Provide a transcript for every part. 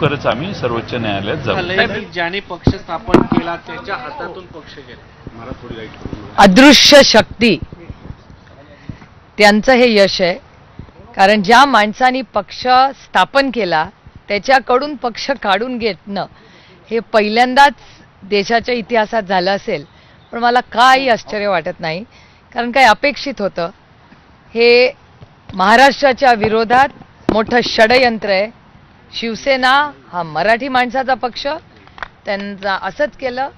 लवकरच आम्ही सर्वोच्च न्यायालयात जाऊ. ज्याने पक्ष स्थापन केला त्याच्या हातातून पक्ष गेला? अदृश्य शक्ती. त्यांचं हे यश आहे. कारण ज्या माणसानी पक्ष स्थापन केला त्याच्याकडून पक्ष काढून घेतणं हे पहिल्यांदाच देशाच्या इतिहासात झालं असेल. पण मला काही आश्चर्य वाटत नाही. कारण काही अपेक्षित होतं? हे महाराष्ट्राच्या विरोधात मोठं षडयंत्र आहे. शिवसेना हा मराठी माणसाचा पक्ष. त्यांचा असंच केलं.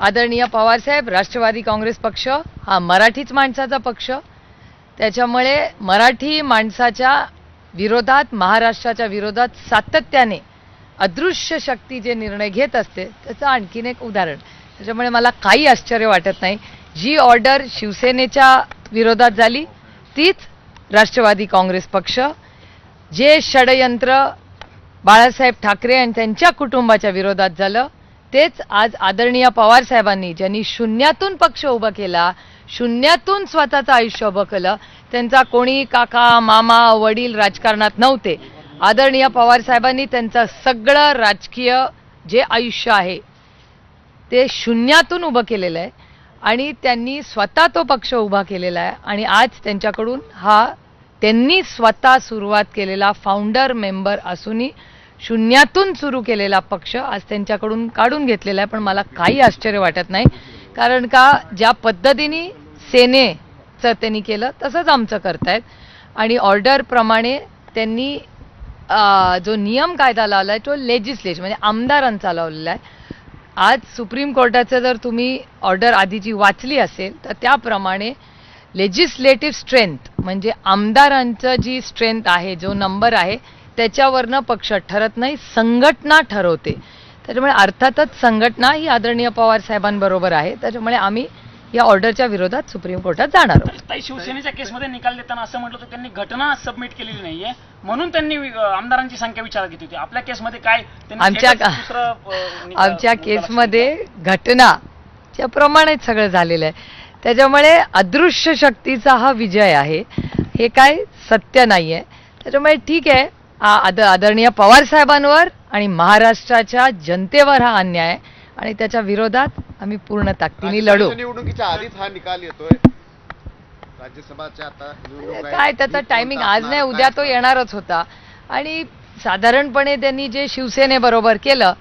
आदरणीय पवारसाहेब राष्ट्रवादी काँग्रेस पक्ष हा मराठीच माणसाचा पक्ष. त्याच्यामुळे मराठी माणसाच्या विरोधात महाराष्ट्राच्या विरोधात सातत्याने अदृश्य शक्ती जे निर्णय घेत असते त्याचं आणखीन एक उदाहरण. त्याच्यामुळे मला काही आश्चर्य वाटत नाही. जी ऑर्डर शिवसेनेच्या विरोधात झाली तीच राष्ट्रवादी काँग्रेस पक्ष. जे षडयंत्र बाळासाहेब ठाकरे आणि त्यांच्या कुटुंबाच्या विरोधात झालं. तेच आज आदरणीय पवार साहेबांनी ज्यांनी शून्यातून पक्ष उभा केला शून्यातून स्वतःचं आयुष्य उभं केलं. त्यांचा कोणी काका मामा वडील राजकारणात नव्हते. आदरणीय पवार साहेबांनी त्यांचं सगळं राजकीय जे आयुष्य आहे ते शून्यातून उभं केलेलं आहे. आणि त्यांनी स्वतः तो पक्ष उभा केलेला आहे. आणि आज त्यांच्याकडून हा त्यांनी स्वतः सुरुवात केलेला फाउंडर मेंबर असूनही शून्यातून सुरू केलेला पक्ष आज त्यांच्याकडून काढून घेतलेला आहे पण मला काही आश्चर्य वाटत नाही. कारण का ज्या पद्धतीने सेनेचं त्यांनी केलं तसंच आमचं करतायत. आणि ऑर्डरप्रमाणे त्यांनी जो नियम कायदा लावला आहे तो लेजिस्लेशन म्हणजे आमदारांचा लावलेला आहे. आज सुप्रीम कोर्टाचं जर तुम्ही ऑर्डर आधीची वाचली असेल तर त्याप्रमाणे लेजिस्लेटिव्ह स्ट्रेंथ म्हणजे आमदारांचं जी स्ट्रेंथ आहे जो नंबर आहे त्याच्यावरनं पक्ष ठरत नाही संघटना ठरवते. त्याच्यामुळे अर्थातच संघटना ही आदरणीय पवार साहेबांबरोबर आहे. त्याच्यामुळे आम्ही या ऑर्डरच्या विरोधात सुप्रीम कोर्टात जाणार आहोत. शिवसेनेच्या केसमध्ये निकाल देताना असं म्हटलं होतं त्यांनी घटना सबमिट केलेली नाहीये. म्हणून त्यांनी आमदारांची संख्या विचारात घेतली होती. आपल्या केसमध्ये काय आमच्या आमच्या केसमध्ये घटनाच्या प्रमाणेच सगळं झालेलं आहे. त्याच्यामुळे अदृश्य शक्तीचा हा विजय आहे. हे काय सत्य नाही आहे त्याच्यामुळे ठीक आहे आद आदरणीय पवार साहेबांवर आणि महाराष्ट्राच्या जनतेवर हा अन्याय आहे आणि त्याच्या विरोधात आम्ही पूर्ण ताकदीने लढू. निवडणुकीच्या आधीच हा निकाल येतोय. राज्यसभाच्या आता. काय त्याचा टायमिंग आज नाही? उद्या तो येणारच होता. आणि साधारणपणे त्यांनी जे शिवसेनेबरोबर केलं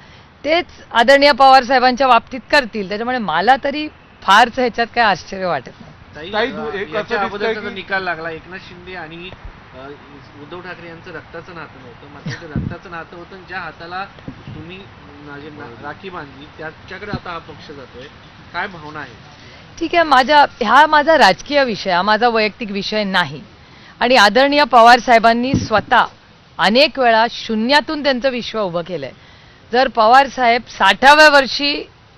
तेच आदरणीय पवार साहेबांच्या बाबतीत करतील. त्याच्यामुळे मला तरी फारच ह्याच्यात काय आश्चर्य वाटत नाही. निकाल लागला. एकनाथ शिंदे आणि उद्धव ठाकरे यांचं रक्ताचं नातं नव्हतं. मात्र ते रक्ताचं नातं होतं आणि ज्या हाताला तुम्ही राखी बांधली त्याच्याकडे आता हा पक्ष जातोय. काय भावना आहे? ठीक आहे माझ्या हा माझा राजकीय विषय हा माझा वैयक्तिक विषय नाही. आणि आदरणीय पवार साहेबांनी स्वतः अनेक वेळा शून्यातून त्यांचं विश्व उभं केलंय. जर पवार साहेब साठाव्या वर्षी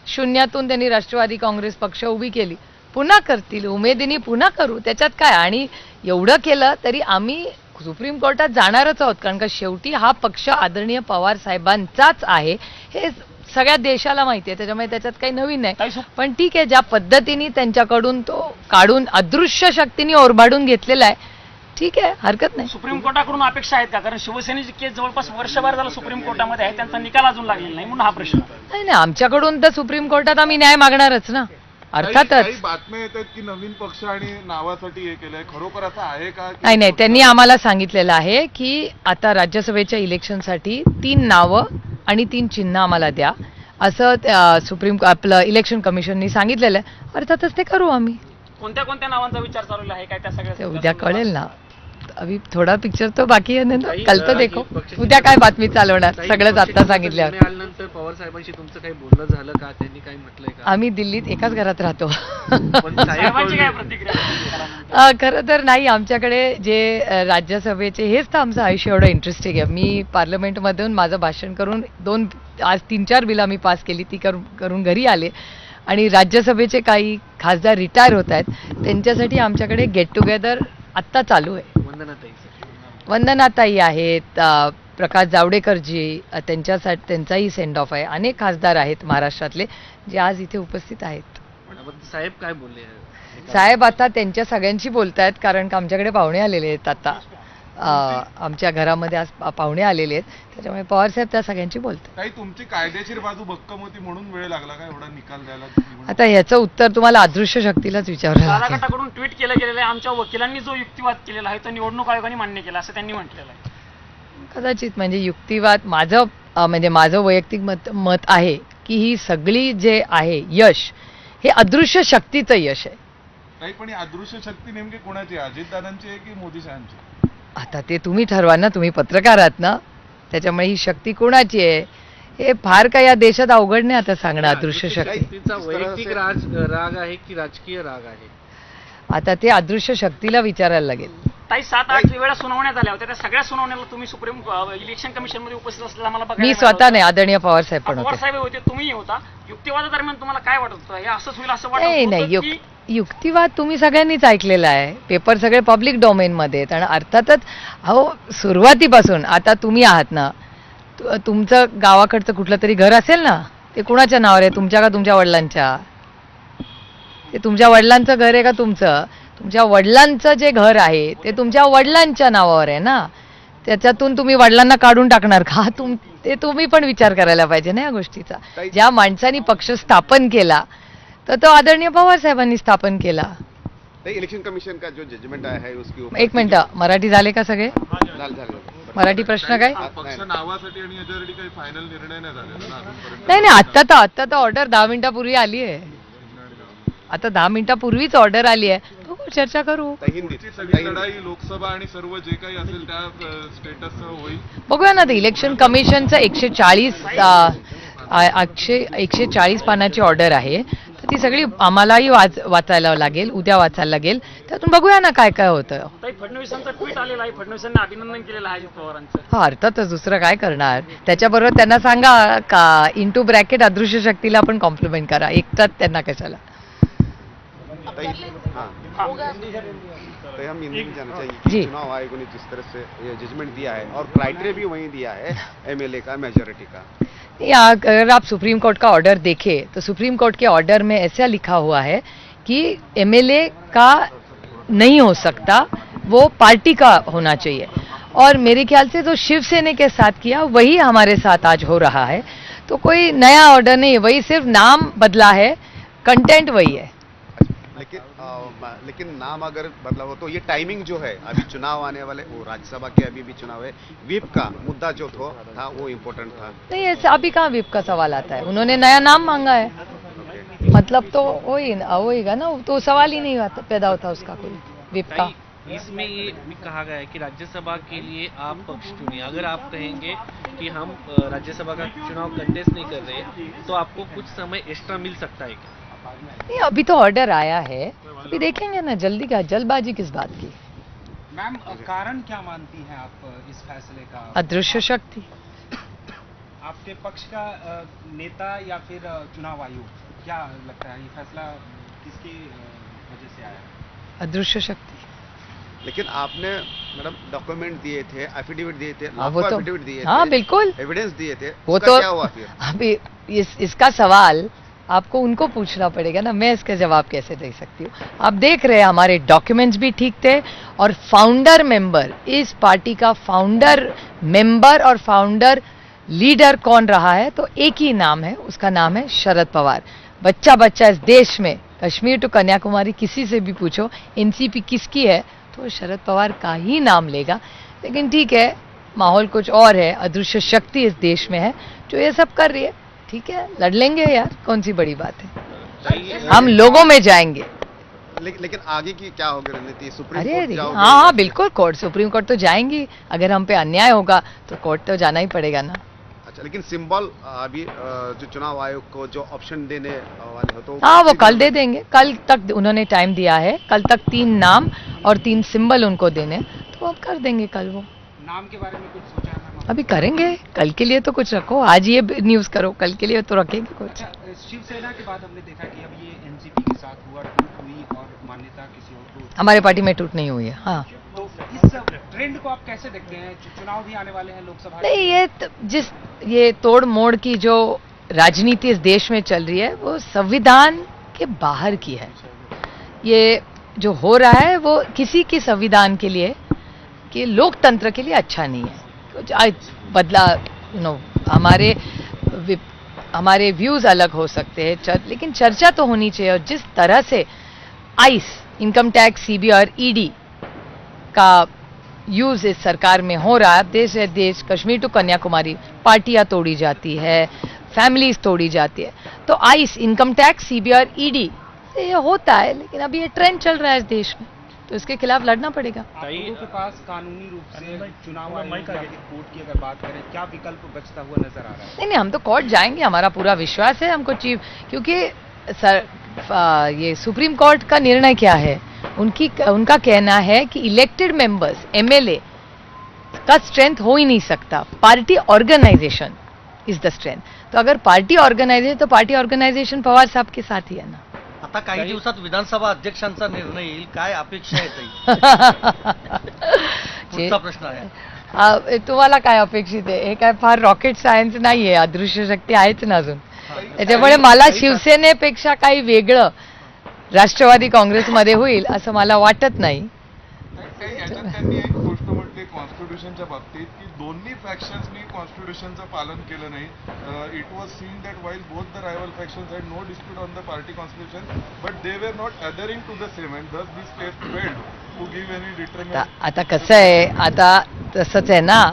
शून्यातून त्यांनी राष्ट्रवादी काँग्रेस पक्ष उभी केली पुन्हा करतील उमेदीने पुन्हा करू त्याच्यात काय? आणि एवढं केलं तरी आम्ही सुप्रीम कोर्टात जाणारच आहोत कारण का शेवटी हा पक्ष आदरणीय पवार साहेबांचाच आहे. हे सगळ्या देशाला माहिती आहे त्याच्यामुळे त्याच्यात काही नवीन नाही. पण ठीक आहे ज्या पद्धतीने त्यांच्याकडून तो काढून अदृश्य शक्तीने ओरबाडून घेतलेला आहे ठीक आहे हरकत नाही. सुप्रीम कोर्टाकडून अपेक्षा आहेत का? कारण शिवसेनेची केस जवळपास वर्षभर झालं सुप्रीम कोर्टामध्ये आहे त्यांचा निकाल अजून लागलेला नाही म्हणून हा प्रश्न. नाही नाही आमच्याकडून तर सुप्रीम कोर्टात आम्ही न्याय मागणारच ना. अर्थातच. काही बातम्या येतात की नवीन पक्ष आणि नावासाठी हे केलंय. खरोखर असं आहे का नाही नाही त्यांनी आम्हाला सांगितलेलं आहे की आता राज्यसभेच्या इलेक्शनसाठी तीन नावं आणि तीन चिन्ह आम्हाला द्या. असं सुप्रीम आपलं इलेक्शन कमिशननी सांगितलेलं आहे. अर्थातच ते करू आम्ही. कोणत्या कोणत्या नावांचा विचार चालू आहे? काय त्या ते सगळ्या उद्या कळेल ना. अभी थोडा पिक्चर तो बाकी आहे ना कल तो अं, देखो. उद्या काय बातमी चालवणार? सगळंच आता सांगितल्यावर. आल्यानंतर पवार साहेबांशी तुमचं काही बोलणं झालं का? त्यांनी काही म्हटलंय का? आम्ही दिल्लीत एकाच घरात राहतो. पण साहेब साहेबांची काय कळली- प्रतिक्रिया अ, खरं तर नाही आमच्याकडे जे राज्यसभेचे हेच तर आमचं आयुष्य एवढं इंटरेस्टिंग आहे. मी पार्लमेंटमधून माझं भाषण करून दोन आज तीन चार बिलं मी पास केली ती करून करून घरी आले. आणि राज्यसभेचे काही खासदार रिटायर होत आहेत. त्यांच्यासाठी आमच्याकडे गेट टुगेदर आत्ता चालू आहे. वंदनाताई आहेत प्रकाश जावडेकरजी त्यांच्यासाठी त्यांचाही सेंड ऑफ आहे. अनेक खासदार आहेत महाराष्ट्रातले जे आज इथे उपस्थित आहेत. साहेब काय बोलले? साहेब आता त्यांच्या सगळ्यांशी बोलतायत कारण का आमच्याकडे पाहुणे आलेले आहेत आता. आमच्या घरामध्ये आज पाहुणे आलेले आहेत. त्याच्यामुळे पवारसाहेब त्या सगळ्यांची बोलतात. काही तुमची कायदेशीर बाजू भक्कम होती म्हणून वेळ लागला का एवढा निकाल द्यायला? आता ह्याचं उत्तर तुम्हाला अदृश्य शक्तीलाच दादा लागेल. गटाकडून ट्विट केलं गेलेलं आहे. आमच्या वकिलांनी जो युक्तिवाद केलेला आहे तो निवडणूक आयोगाने मान्य केला असं त्यांनी म्हटलेलं आहे. कदाचित म्हणजे युक्तिवाद माझं अं, म्हणजे माझं वैयक्तिक मत मत आहे की ही सगळी जे आहे यश हे अदृश्य शक्तीचं यश आहे. काही पण ही अदृश्य शक्ती नेमकी कोणाची आहे? अजितदादांची आहे की मोदी शहांची आता ते तुम्ही ठरवा ना तुम्ही पत्रकार आहात ना. त्याच्यामुळे ही शक्ती कोणाची आहे? हे फार काय या देशात अवघड नाही आता सांगणं अदृश्य शक्ती. वैयक्तिक राज राग आहे की राजकीय राग आहे? आता ते अदृश्य शक्तीला विचारायला लागेल. ताई सात आठ वेळा सुनावण्यात आल्या होत्या. त्या सगळ्या सुनावण्याला तुम्ही सुप्रीम इलेक्शन कमिशनमध्ये उपस्थित असलेला मला बघायला मी मिळालं स्वतः. नाही आदरणीय पवार साहेब पण पवार होते. साहेब होते तुम्ही होता. युक्तिवादादरम्यान तुम्हाला काय वाटत होतं? हे असंच होईल असं वाटत नाही नाही होतं युक की युक्तिवाद तुम्ही सगळ्यांनीच ऐकलेला आहे. पेपर सगळे पब्लिक डोमेनमध्ये आहेत आणि अर्थातच अहो सुरुवातीपासून आता तुम्ही आहात ना तुमचं गावाकडचं कुठलं तरी घर असेल ना ते कुणाच्या नावावर आहे? तुमच्या का तुमच्या वडिलांच्या? ते तुमच्या वडिलांचं घर आहे का तुमचं? तुमच्या वडिलांचं जे घर आहे ते तुमच्या वडिलांच्या नावावर आहे ना? त्याच्यातून तुम्ही वडिलांना काढून टाकणार का? तुम ते तुम्ही पण विचार करायला पाहिजे ना या गोष्टीचा. ज्या माणसानी पक्ष स्थापन केला तर तो आदरणीय पवार साहेबांनी स्थापन केला. नहीं इलेक्शन कमीशन का जो जजमेंट आया है उसके ऊपर? एक मिनिट. मराठी झाले का सगळे. मराठी प्रश्न काय? हा पक्ष नावासाठी आणि याच्यासाठी काही फायनल निर्णय नाही झालेला ना अजूनपर्यंत नाही नाही आत्ता तर आत्ता तर ऑर्डर दहा मिनिटापूर्वी आली आहे. आता दहा मिनिटापूर्वीच ऑर्डर आली आहे. बघू चर्चा करू. लोकसभा आणि सर्व जे काही असेल त्या स्टेटस होईल. बघूया ना ते इलेक्शन कमिशनचं एकशे चाळीस एकशे एकशे चाळीस पानाची ऑर्डर आहे. ती सगळी आम्हालाही वाच वाचायला लागेल उद्या वाचायला लागेल. त्यातून बघूया ना काय काय होतं. ताई फडणवीसांचा ट्विट आलेला आहे. फडणवीसांनी अभिनंदन केलेलं आहे अजित पवारांचं. हा अर्थातच दुसरं काय करणार? त्याच्याबरोबर त्यांना सांगा का इंटू ब्रॅकेट अदृश्य शक्तीला आपण कॉम्प्लिमेंट करा. एकटाच त्यांना कशाला? हाँ. तो हम हिंदी में जानना चाहिए कि जी। चुनाव आयोग ने जिस तरह से ये जजमेंट दिया है और क्राइटेरिया भी वही दिया है एमएलए का मेजोरिटी का। या अगर आप सुप्रीम कोर्ट का ऑर्डर देखें तो सुप्रीम कोर्ट के ऑर्डर में ऐसा लिखा हुआ है कि एमएलए का नहीं हो सकता, वो पार्टी का होना चाहिए। और मेरे ख्याल से जो शिवसेना के साथ किया, वही हमारे साथ आज हो रहा है। तो कोई नया ऑर्डर नहीं है वही सिर्फ़ नाम बदला है कंटेंट वही है। लेकिन लेकिन नाम अगर बदला हो तो ये टाइमिंग जो है अभी चुनाव आने वाले वो राज्यसभा के अभी भी चुनाव है। विप का मुद्दा जो थो, था वो इम्पोर्टेंट था। नहीं ऐसा अभी कहाँ विप का सवाल आता है? उन्होंने नया नाम मांगा है। मतलब तो वही होएगा ना तो सवाल ही नहीं आता- पैदा होता उसका कोई विप का। इसमें ये भी कहा गया है कि राज्यसभा के लिए आप पक्ष चुनिए। अगर आप कहेंगे कि हम राज्यसभा का चुनाव कंटेस्ट नहीं कर रहे तो आपको कुछ समय एक्स्ट्रा मिल सकता है क्या? नहीं अभी तो ऑर्डर आया है। अभी देखेंगे ना जल्दी का जल्दबाजी किस बात की? मैम कारण क्या मानती हैं आप इस फैसले का? अदृश्य शक्ति। आपके पक्ष का नेता या फिर चुनाव आयोग? क्या लगता है ये फैसला किसकी वजह से आया? है अदृश्य शक्ति। लेकिन आपने मैडम डॉक्यूमेंट दिए थे एफिडेविट दिए थे हाँ, वो तो एफिडेविट दिए हाँ थे बिल्कुल। एविडेंस दिए थे। वो तो क्या हुआ फिर? अभी इस इसका सवाल आपको उनको पूछना पड़ेगा ना, मैं इसका जवाब कैसे दे सकती हूँ? आप देख रहे हैं, हमारे डॉक्यूमेंट्स भी ठीक थे और फाउंडर मेंबर इस पार्टी का फाउंडर मेंबर और फाउंडर लीडर कौन रहा है? तो एक ही नाम है, उसका नाम है शरद पवार। बच्चा बच्चा इस देश में, कश्मीर टू कन्याकुमारी, किसी से भी पूछो एनसीपी किसकी है? तो शरद पवार का ही नाम लेगा। लेकिन ठीक है, माहौल कुछ और है, अदृश्य शक्ति इस देश में है, जो ये सब कर रही है। ठीक है? लड़ लेंगे यार कौन सी बड़ी बात है? हम लोगों में जाएँगे। ले, लेकिन आगे की क्या होगी रणनीति? सुप्रीम अरे कोर्ट अरे, हाँ हाँ बिल्कुल कोर्ट सुप्रीम कोर्ट तो जाएँगी। अगर हम पे अन्याय होगा तो कोर्ट तो जाना ही पड़ेगा ना। अच्छा लेकिन सिंबल अभी जो चुनाव आयोग को जो ऑप्शन देने वाले हो तो हाँ वो कल दे देंगे। कल तक उन्होंने टाइम दिया है। कल तक तीन नाम और तीन सिंबल उनको देने। तो अब कर देंगे कल वो। नाम के बारे में कुछ सोचा अभी करेंगे। कल के लिए तो कुछ रखो। आज ये न्यूज़ करो। कल के लिए तो रखेंगे कुछ। अच्छा शिवसेना के बाद हमने देखा कि अब ये एनसीपी के साथ हुआ टूट हुई और मान्यता किसी और को हमारे पार्टी में टूट नहीं हुई है हाँ। तो इस ट्रेंड को आप कैसे देखते हैं? चुनाव भी आने वाले हैं लोकसभा नहीं ये त- जिस ये तोड़ मोड़ की जो राजनीति इस देश में चल रही है वो संविधान के बाहर की है। ये जो हो रहा है वो किसी की संविधान के लिए कि लोकतंत्र के लिए अच्छा नहीं है। बदला यू नो हमारे हमारे व्यूज़ अलग हो सकते हैं चर, लेकिन चर्चा तो होनी चाहिए और जिस तरह से आइस इनकम टैक्स सीबी और ईडी का यूज़ इस सरकार में हो रहा है देश है देश कश्मीर टू कन्याकुमारी पार्टियाँ तोड़ी जाती है फैमिलीज़ तोड़ी जाती है तो आइस इनकम टैक्स सीबीआई और ईडी ये होता है लेकिन अभी ये ट्रेंड चल रहा है इस देश में। तो इसके खिलाफ लड़ना पड़ेगा। के पास कानूनी रूप से चुनाव आयोग कोर्ट की अगर बात करें क्या विकल्प बचता हुआ नज़र आ रहा है? नहीं नहीं हम तो कोर्ट जाएँगे हमारा पूरा विश्वास है हमको चीफ क्योंकि सर आ, ये सुप्रीम कोर्ट का निर्णय क्या है? उनकी उनका कहना है कि इलेक्टेड मेंबर्स एमएलए का स्ट्रेंथ हो ही नहीं सकता। Party organisation is the strength तो अगर पार्टी ऑर्गेनायझेशन तो पार्टी ऑर्गेनाइजेशन पवार साहब के साथ ही है ना। आता काही दिवसात विधानसभा अध्यक्षांचा निर्णय येईल काय अपेक्षा आहे प्रश्न आहे. तुम्हाला काय अपेक्षित आहे? हे काय फार रॉकेट सायन्स नाहीये अदृश्य शक्ती आहेच ना अजून. त्याच्यामुळे मला शिवसेनेपेक्षा काही वेगळं राष्ट्रवादी काँग्रेसमध्ये होईल असं मला वाटत नाही. काही याच्यात त्यांनी एक गोष्ट म्हटली कॉन्स्टिट्यूशनच्या बाबतीत दोन्ही फॅक्शन्सनी कॉन्स्टिट्युशनचं पालन केलं नाही. It was seen that while both the rival factions had no dispute on the party constitution but they were not adhering to the same and thus this case failed to give any आता आता कसं आहे आता तसंच आहे ना.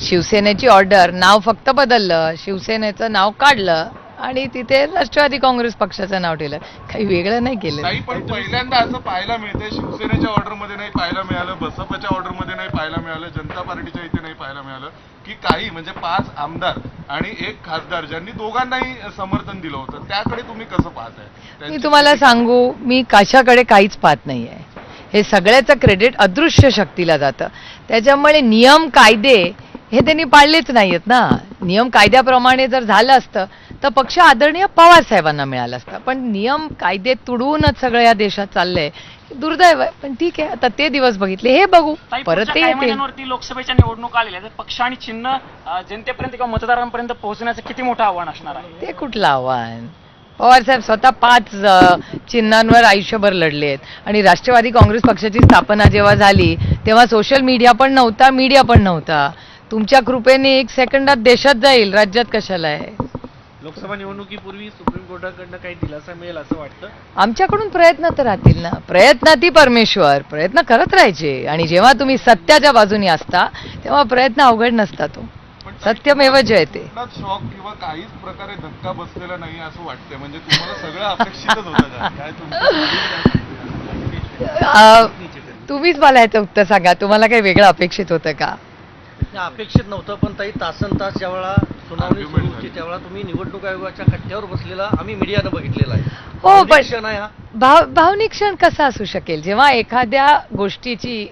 शिवसेनेची order नाव फक्त बदललं शिवसेनेचं नाव काढलं आणि तिथे राष्ट्रवादी काँग्रेस पक्षाचं नाव ठेवलं. काही वेगळं नाही केलं. नाही पण पहिल्यांदा असं पाहायला मिळतंय शिवसेनेच्या ऑर्डरमध्ये नाही पाहायला मिळालं बसपाच्या ऑर्डरमध्ये नाही पाहायला मिळालं जनता पार्टीच्या इथे नाही पाहायला मिळालं की काही म्हणजे पाच आमदार आणि एक खासदार ज्यांनी दोघांनाही समर्थन दिलं होतं त्याकडे तुम्ही कसं पाहताय? मी त्यांची तुम्हाला सांगू मी कशाकडे काहीच पाहत नाही आहे हे सगळ्याचं क्रेडिट अदृश्य शक्तीला जातं. त्याच्यामुळे नियम कायदे हे त्यांनी पाळलेच नाहीयेत ना. नियम कायद्याप्रमाणे जर झालं असतं तर पक्ष आदरणीय पवार साहेबांना मिळाला असता. पण नियम कायदे तुडवूनच सगळं या देशात चाललंय. दुर्दैव आहे. पण ठीक आहे. आता ते दिवस बघितले. हे बघू. ताई, परत पुढच्या ते काही येतील. महिन्यांवरती लोकसभेच्या निवडणुका आलेल्या आहेत. पक्ष आणि चिन्ह अं, जनतेपर्यंत किंवा मतदारांपर्यंत पोहोचण्याचं किती मोठं आव्हान असणार आहे? ते कुठलं आव्हान? पवार साहेब स्वतः पाच अ, चिन्हांवर आयुष्यभर लढले आहेत. आणि राष्ट्रवादी काँग्रेस पक्षाची स्थापना जेव्हा झाली तेव्हा सोशल मीडिया पण नव्हता मीडिया पण नव्हता. तुमच्या कृपेने एक सेकंदात देशात जाईल राज्यात कशाला आहे? लोकसभा निवडणुकीपूर्वी सुप्रीम कोर्टाकडनं काही दिलासा मिळेल असं वाटतं? आमच्याकडून प्रयत्न तर राहतील ना. प्रयत्नाती परमेश्वर प्रयत्न करत राहायचे. आणि जेव्हा तुम्ही सत्याच्या बाजूने असता तेव्हा प्रयत्न अवघड नसतात तो. सत्यमेव जयते शॉक किंवा काहीच प्रकारे धक्का बसलेला नाही असं वाटतंय. म्हणजे तुम्हाला सगळं अपेक्षितच होतं का? काय तुमचं अ, तुम्हीच मला याचं उत्तर सांगा. तुम्हाला काही वेगळं अपेक्षित होतं का? अपेक्षित नव्हतं पण ताई तासन तास ज्यावेळा सुनावणी सुरू होती. त्यावेळा तुम्ही निवडणूक आयोगाच्या कट्ट्यावर बसलेला आम्ही मीडियानं बघितलेला आहे. हो भावनिक पण क्षण आहे हा. भाव भावनिक क्षण कसा असू शकेल? जेव्हा एखाद्या गोष्टीची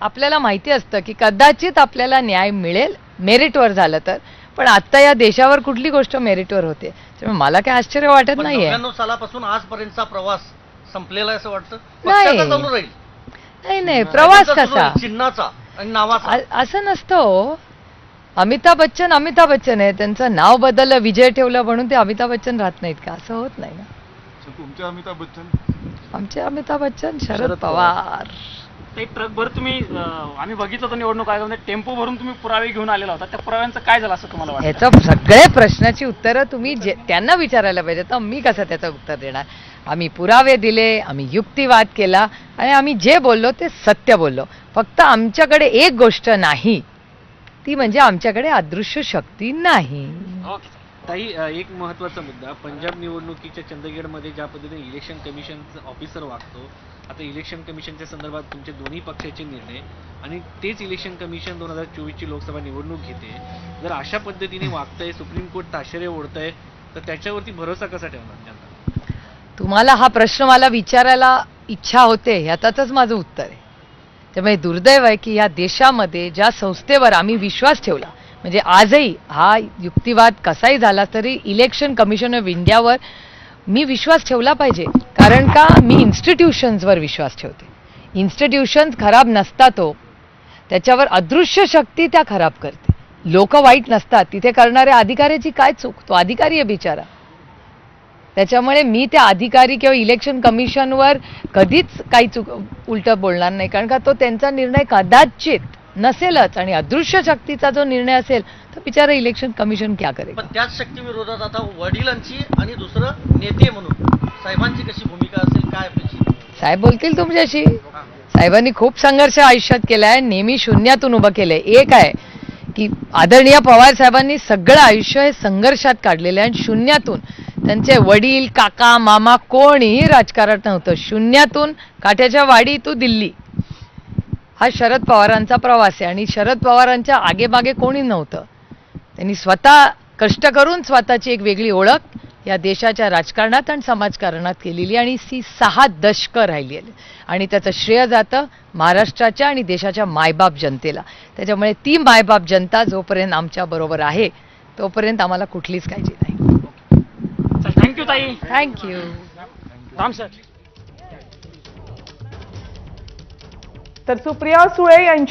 आपल्याला माहिती असतं की कदाचित आपल्याला न्याय मिळेल मेरिटवर झालं तर पण आता या देशावर कुठली गोष्ट मेरिटवर होते? त्यामुळे मला काय आश्चर्य वाटत नाहीये. 99 सालापासून आजपर्यंतचा प्रवास संपलेला आहे असं वाटतं? नाही. पक्षाचा चालू राहील. नाही नाही प्रवास कसा? चिन्हाचा. असं नसतं हो. अमिताभ बच्चन अमिताभ बच्चन आहे. त्यांचं नाव बदललं विजय ठेवलं म्हणून ते अमिताभ बच्चन राहत नाहीत का? असं होत नाही ना. तुमचे अमिताभ बच्चन? आमचे अमिताभ बच्चन शरद शरद पवार. ते ट्रकभर तुम्ही अं, आम्ही बघितलं होतं निवडणूक आयोगामध्ये टेम्पो भरून तुम्ही पुरावे घेऊन आलेला होता. त्या पुराव्यांचं काय झालं असं तुम्हाला वाटतं? ह्याचं सगळे प्रश्नाची उत्तरं तुम्ही जे त्यांना विचारायला पाहिजे. तर मी कसं त्याचं उत्तर देणार? आम्ही पुरावे दिले आम्ही युक्तिवाद केला आणि आम्ही जे बोललो ते सत्य बोललो. फक्त आमच्याकडे एक गोष्ट नाही. ती म्हणजे आमच्याकडे अदृश्य शक्ती नाही. ओके ताई एक महत्त्वाचा मुद्दा पंजाब निवडणुकीच्या चंदगडमध्ये ज्या पद्धतीने इलेक्शन कमिशनचा ऑफिसर वागतो आता इलेक्शन कमिशनच्या संदर्भात तुमचे दोन्ही पक्षाचे निर्णय आणि तेच इलेक्शन कमिशन दोन हजार चोवीसची लोकसभा निवडणूक घेते. जर अशा पद्धतीने वागतंय सुप्रीम कोर्ट ताशेरे ओढतंय तर त्याच्यावरती भरोसा कसा ठेवणार जनता? तुम्हाला हा प्रश्न मला विचारायला इच्छा होते ह्याचाच माझं उत्तर आहे. त्यामुळे दुर्दैव आहे की या देशामध्ये ज्या संस्थेवर आम्ही विश्वास ठेवला म्हणजे आजही हा युक्तिवाद कसाही झाला तरी इलेक्शन कमिशन ऑफ इंडियावर मी विश्वास ठेवला पाहिजे. कारण का? मी इन्स्टिट्यूशन्सवर विश्वास ठेवते. इन्स्टिट्यूशन्स खराब नसतात हो त्याच्यावर अदृश्य शक्ती त्या खराब करते. लोक वाईट नसतात. तिथे करणाऱ्या अधिकाऱ्याची काय चूक? तो अधिकारी आहे बिचारा. त्याच्यामुळे मी त्या अधिकारी किंवा इलेक्शन कमिशनवर कधीच काही चुक उलट बोलणार नाही. कारण का? तो त्यांचा निर्णय कदाचित नसेलच आणि अदृश्य शक्तीचा जो निर्णय असेल तर बिचारा इलेक्शन कमिशन क्या करेल पण त्याच शक्ती विरोधात आता वडिलांची आणि दुसरं नेते म्हणून साहेबांची कशी भूमिका असेल काय अपेक्षित? साहेब बोलतील तुमच्याशी? साहेबांनी खूप संघर्ष आयुष्यात केलाय नेहमी शून्यातून उभं केलंय. एक आहे की आदरणीय पवार साहेबांनी सगळं आयुष्य हे संघर्षात काढलेलं आहे आणि शून्यातून त्यांचे वडील काका मामा कोणीही राजकारण नव्हतं. शून्यातून काठ्याच्या वाडी तू दिल्ली. हा शरद पवारांचा प्रवास आहे आणि शरद पवारांच्या आगेमागे कोणी नव्हतं त्यांनी स्वतः कष्ट करून स्वतःची एक वेगळी ओळख या देशाच्या राजकारणात आणि समाजकारणात केलेली आणि ती सहा दशकं राहिली आहे आणि त्याचं श्रेय जातं महाराष्ट्राच्या आणि देशाच्या मायबाप जनतेला त्याच्यामुळे ती मायबाप जनता जोपर्यंत आमच्या बरोबर आहे तोपर्यंत आम्हाला कुठलीच काळजी नाही चल थँक्यू ताई थँक्यू राम सर तर सुप्रिया सुळे यांची